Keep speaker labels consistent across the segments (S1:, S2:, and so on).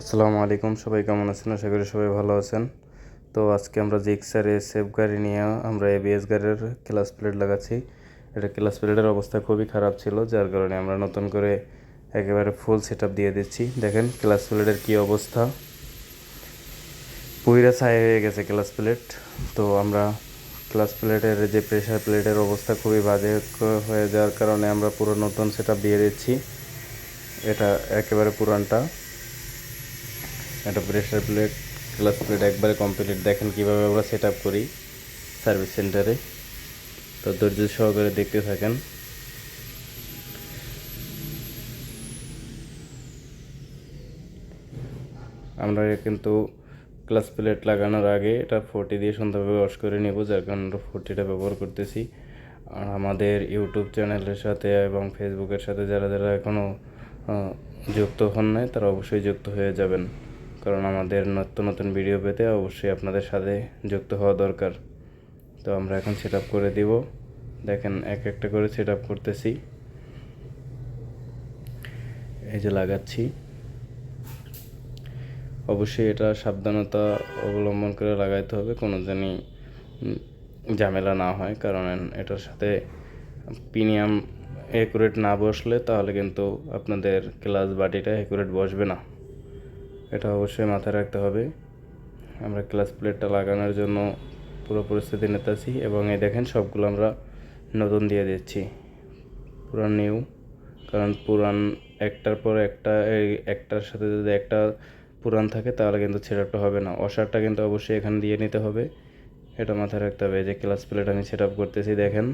S1: আসসালামু আলাইকুম, সবাই কেমন আছেন? আশা করি সবাই ভালো আছেন। তো আজকে আমরা জিক্সার সেফ গাড়ি নিয়ে আমরা এবিএস গাড়ির ক্লাস প্লেট লাগাচ্ছি। এটা ক্লাস প্লেটের অবস্থা খুবই খারাপ ছিল, যার কারণে আমরা নতুন করে একেবারে ফুল সেট দিয়ে দিচ্ছি। দেখেন ক্লাস প্লেটের কী অবস্থা। পুইরা ছাই হয়ে গেছে ক্লাস প্লেট তো আমরা ক্লাস প্লেটের যে প্রেশার প্লেটের অবস্থা খুবই বাজে হয়ে যাওয়ার কারণে আমরা পুরো নতুন সেট দিয়ে দিচ্ছি। এটা একেবারে পুরানটা। একটা প্রেশার প্লেট ক্লাস প্লেট একবারে কমপ্লিট দেখেন কীভাবে আমরা সেট করি সার্ভিস সেন্টারে তো ধৈর্য সহকারে দেখতে থাকেন। আমরা কিন্তু ক্লাস প্লেট লাগানোর আগে এটা ফোর্টি দিয়ে সুন্দরভাবে ওয়াশ করে নেব, যার কারণে আমরা ফোর্টিটা ব্যবহার করতেছি। আর আমাদের ইউটিউব চ্যানেলের সাথে এবং ফেসবুকের সাথে যারা যারা এখনও যুক্ত হন নাই, তারা অবশ্যই যুক্ত হয়ে যাবেন। কারণ আমাদের নতুন নতুন ভিডিও পেতে অবশ্যই আপনাদের সাথে যুক্ত হওয়া দরকার। তো আমরা এখন সেট করে দিব। দেখেন, এক একটা করে সেট করতেছি। এই যে লাগাচ্ছি। অবশ্যই এটা সাবধানতা অবলম্বন করে লাগাইতে হবে, কোনো জানি ঝামেলা না হয়। কারণ এটার সাথে প্রিমিয়াম একুরেট না বসলে তাহলে কিন্তু আপনাদের ক্লাস বাটিটা একুরেট বসবে না। এটা অবশ্যই মাথায় রাখতে হবে। আমরা ক্লাস প্লেটটা লাগানোর জন্য পুরো পরিস্থিতি নিতেছি এবং এই দেখেন সবগুলো আমরা নতুন দিয়ে দিচ্ছি। পুরান নিউ কারণ পুরান একটার পর একটা, এই একটার সাথে যদি একটা পুরান থাকে, তাহলে কিন্তু সেটআপটা হবে না। অসারটা কিন্তু অবশ্যই এখানে দিয়ে নিতে হবে। এটা মাথায় রাখতে হবে যে ক্লাস প্লেট আমি সেট করতেছি, দেখেন।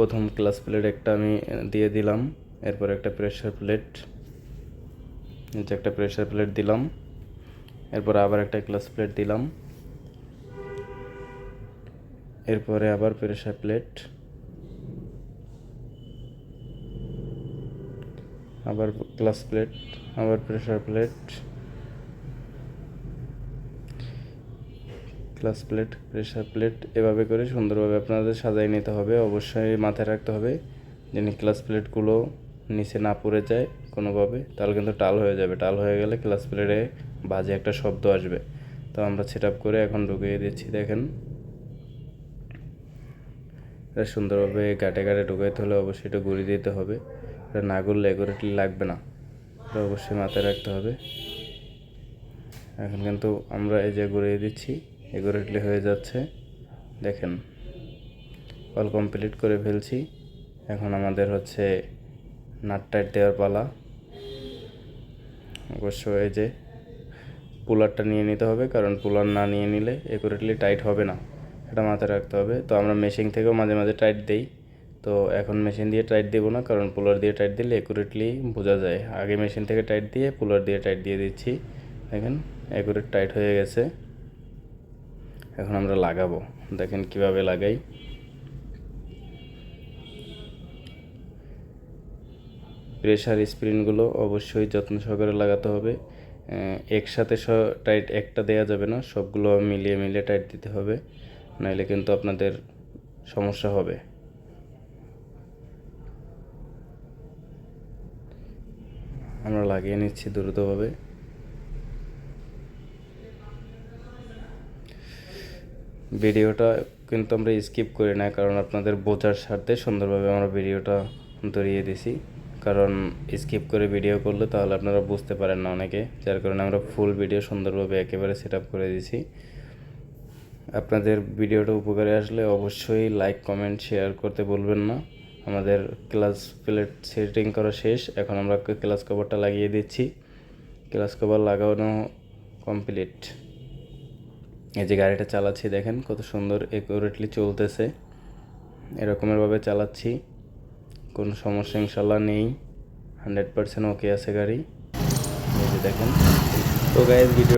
S1: প্রথম ক্লাস প্লেট একটা আমি দিয়ে দিলাম। এরপর একটা প্রেশার প্লেট যে একটা প্রেশার প্লেট দিলাম। এরপর আবার একটা ক্লাস প্লেট দিলাম। এরপরে আবার প্রেশার প্লেট আবার ক্লাস প্লেট আবার pressure plate class plate pressure plate এভাবে করে সুন্দরভাবে আপনাদের সাজাই নিতে হবে। অবশ্যই মাথায় রাখতে হবে যেন ক্লাস প্লেটগুলো নিচে না পড়ে যায় কোনোভাবে, তাহলে কিন্তু টাল হয়ে যাবে। টাল হয়ে গেলে ক্লাস প্লেটে বাজে একটা শব্দ আসবে। তো আমরা সেট করে এখন ঢুকিয়ে দিচ্ছি, দেখেন। এটা সুন্দরভাবে গাটে গাটে ঢুকাইতে হলে অবশ্যই এটা গুঁড়ি দিতে হবে। এটা না করলে এগোরেটলি লাগবে না। এটা অবশ্যই মাথায় রাখতে হবে। এখন কিন্তু আমরা এই যে ঘুরিয়ে দিচ্ছি। এগোরেটলি হয়ে যাচ্ছে। দেখেন অল কমপ্লিট করে ফেলছি। এখন আমাদের হচ্ছে নাট টাইট দেওয়ার পালা। অবশ্য এই যে পুলারটা নিয়ে নিতে হবে, কারণ পুলার না নিয়ে নিলে একুরেটলি টাইট হবে না। এটা মাথায় রাখতে হবে। তো আমরা মেশিন থেকেও মাঝে মাঝে টাইট দেই। তো এখন মেশিন দিয়ে টাইট দেবো না, কারণ পুলার দিয়ে টাইট দিলে একুরেটলি বোঝা যায়। আগে মেশিন থেকে টাইট দিয়ে পুলার দিয়ে টাইট দিয়ে দিচ্ছি। দেখেন একুরেট টাইট হয়ে গেছে। এখন আমরা লাগাবো। দেখেন কীভাবে লাগাই। প্রেশার স্প্রিনগুলো অবশ্যই যত্ন সহকারে লাগাতে হবে। একসাথে স টাইট একটা দেওয়া যাবে না, সবগুলো মিলিয়ে মিলিয়ে টাইট দিতে হবে। নাইলে কিন্তু আপনাদের সমস্যা হবে। আমরা লাগিয়ে নিচ্ছি দ্রুতভাবে। ভিডিওটা কিন্তু আমরা স্কিপ করি না, কারণ আপনাদের বোঝার স্বার্থে সুন্দরভাবে আমরা ভিডিওটা ধরিয়ে দিছি। কারণ স্কিপ করে ভিডিও করলে তাহলে আপনারা বুঝতে পারেন না অনেকে, যার কারণে আমরা ফুল ভিডিও সুন্দরভাবে একেবারে সেট করে দিছি। আপনাদের ভিডিওটা উপকারে আসলে অবশ্যই লাইক কমেন্ট শেয়ার করতে বলবেন না। আমাদের ক্লাস প্লেট সেটিং করা শেষ, এখন আমরা ক্লাস কভারটা লাগিয়ে দিচ্ছি। ক্লাস কভার লাগানো কমপ্লিট এই যে গাড়িটা চালাচ্ছি, দেখেন কত সুন্দর একুরেটলি চলতেছে। এরকমেরভাবে চালাচ্ছি, কোনো সমস্যা ইনশাল্লাহ নেই। হান্ড্রেড পারসেন্ট ওকে আছে গাড়ি। এই যে দেখেন। তো গাইজ ভিডিও